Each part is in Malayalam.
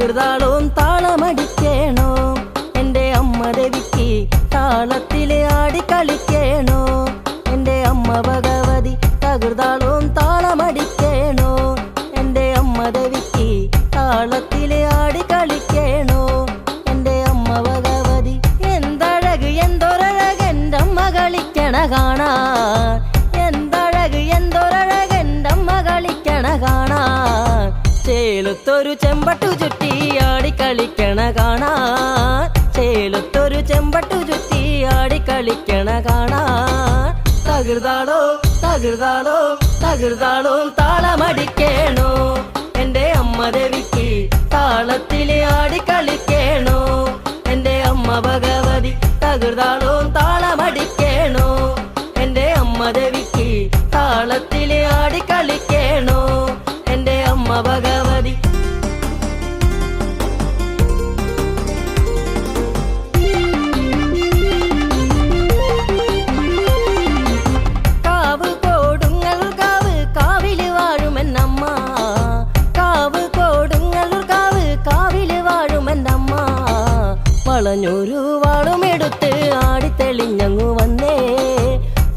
തകൃതാളവും താളമടിക്കേണോ? എന്റെ അമ്മ ദേവിക്ക് താളത്തിൽ ആടി കളിക്കേണോ? എന്റെ അമ്മ ഭഗവതി തകൃതാളവും താളമടിക്കേണോ? എന്റെ അമ്മ ദേവിക്ക് താളത്തിൽ ആടി കളിക്കേണോ? എന്റെ അമ്മ ഭഗവതി എന്തഴക് എന്തൊരഴക് എന്റെ അമ്മ കളിക്കണ കാണാൻ ചേലത്തൊരു ചെമ്പട്ടു ചുറ്റി ആടി കളിക്കണ കാണാൻ. ചേലത്തൊരു ചെമ്പട്ടു ചുറ്റി ആടി കളിക്കണ കാണാൻ. തകൃതാളോ തകൃതാളോ തകൃതാളോ താളമടിക്കേണോ? എന്റെ അമ്മ ദേവിക്ക് താളത്തിലെ ആടി കളിക്കേണോ എന്റെ അമ്മ ഭഗവതി തകൃതാളോ താളമടിക്കേണോ? എന്റെ അമ്മ ദേവിക്ക് താളത്തിലെ ആടി കളിക്കേണോ എന്റെ അമ്മ ഭഗവതി വളഞ്ഞൊരു വാളുമെടുത്ത് ആടിത്തെളിഞ്ഞങ്ങു വന്നേ.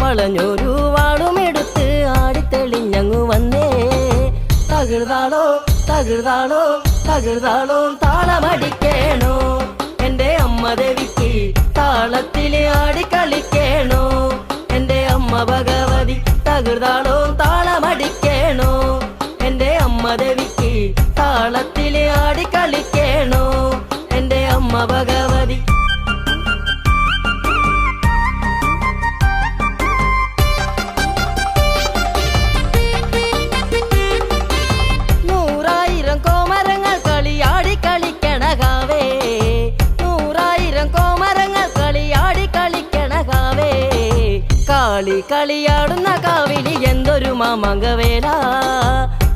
വളഞ്ഞൊരു വാളുമെടുത്ത് ആടിത്തെളിഞ്ഞങ്ങു വന്നേ. തകൃതാളോ തകൃതാളോ തകൃതാളോ താളമടിക്കേണോ? എന്റെ അമ്മ ദേവിക്ക് താളത്തിൽ ആടി കളിക്കേണോ എന്റെ അമ്മ ഭഗവതി തകൃതാളോ താളമടിക്കേണോ? എന്റെ അമ്മ ദേവിക്ക് താളത്തിൽ ആടിക്കളിക്കേണോ? എന്റെ അമ്മ ഭഗവതി നൂറായിരം കോമരങ്ങൾ കളിയാടി കളിക്കണ കാവേ നൂറായിരം കോമരങ്ങൾ കളിയാടി കളിക്കണ കാവേ കാളി കളിയാടുന്ന കാവിലി എന്തൊരു മാമങ്കവേല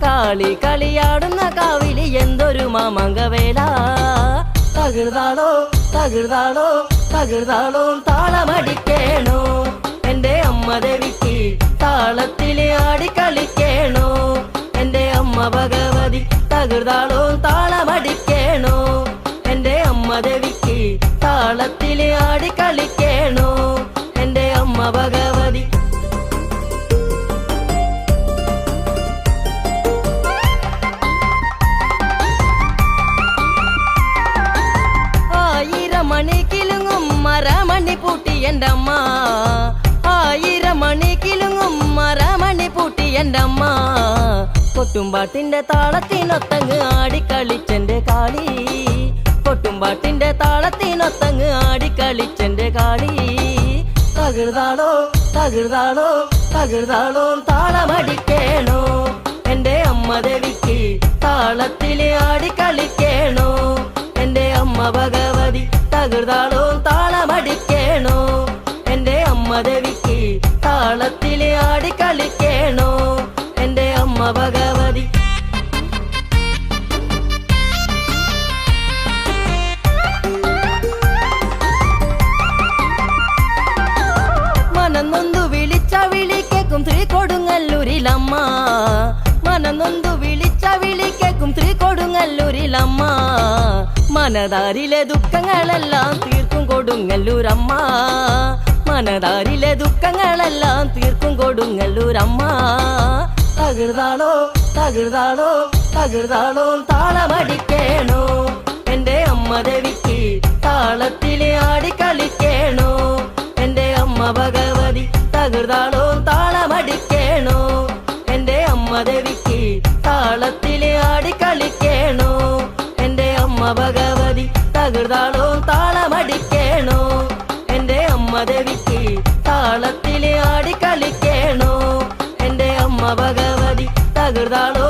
കാളി കളിയാടുന്ന കാവിലി എന്തൊരു മാമങ്കവേല തകൃതാളോ തകൃതാളോ തകർതാളോ താളമടിക്കേണോ? എന്റെ അമ്മ ദേവിക്ക് താളത്തിൽ ആടി കളിക്കേണോ? എന്റെ അമ്മ ഭഗവതി തകർതാളോ താളമടിക്കേണോ? എന്റെ അമ്മ ദേവിക്ക് താളത്തിൽ ആടി കളിക്കേണോ? എന്റെ അമ്മ ഭഗവതി പൂട്ടി അമ്മ ആയിരം മണി കിലുങ്ങും മരമണി പൂട്ടി എന്റെ അമ്മ കൊട്ടുംപാട്ടിന്റെ താളത്തിനൊത്തങ്ങ് ആടിക്കളിച്ചെന്റെ കാളി. കൊട്ടുംപാട്ടിന്റെ താളത്തിനൊത്തങ്ങ് ആടിക്കളിച്ചെന്റെ കാളി. തകർതാളോ തകർതാളോ തകർതാളോ താളമടിക്കേണോ? എന്റെ അമ്മ ദേവിക്ക് താളത്തിൽ ആടിക്കളിക്കേണോ? എന്റെ അമ്മ ഭഗവതി തകർതാളോ താളമടിക്കേണോ താളത്തിലെ ആടിക്കളിക്കേണോ എന്റെ അമ്മ ഭഗവതി കൊടുങ്ങല്ലൂരിലമ്മ. മനതാരിലെ ദുഃഖങ്ങളെല്ലാം തീർക്കും കൊടുങ്ങല്ലൂരമ്മ. മനതാരിലെ ദുഃഖങ്ങളെല്ലാം തീർക്കും കൊടുങ്ങല്ലൂരമ്മ. തകർതാളോ തകർതാളോ തകർതാളോ താളമടിക്കേണോ? എന്റെ അമ്മ ദേവിക്ക് താളത്തിൽ ആടി കളിക്കേണോ? എന്റെ അമ്മ ഭഗവതി തകർതാളോ താളമടിക്കേണോ? എന്റെ അമ്മ ദേവിക്ക് താളത്തിലെ ആടി കളിക്കേണോ. എന്റെ അമ്മ ഭഗവതി തകൃതാളോ താളമടിക്കേണോ. എന്റെ അമ്മ ദേവിക്ക് താളത്തിലെ ആടി കളിക്കേണോ. എന്റെ അമ്മ ഭഗവതി തകൃതാളോ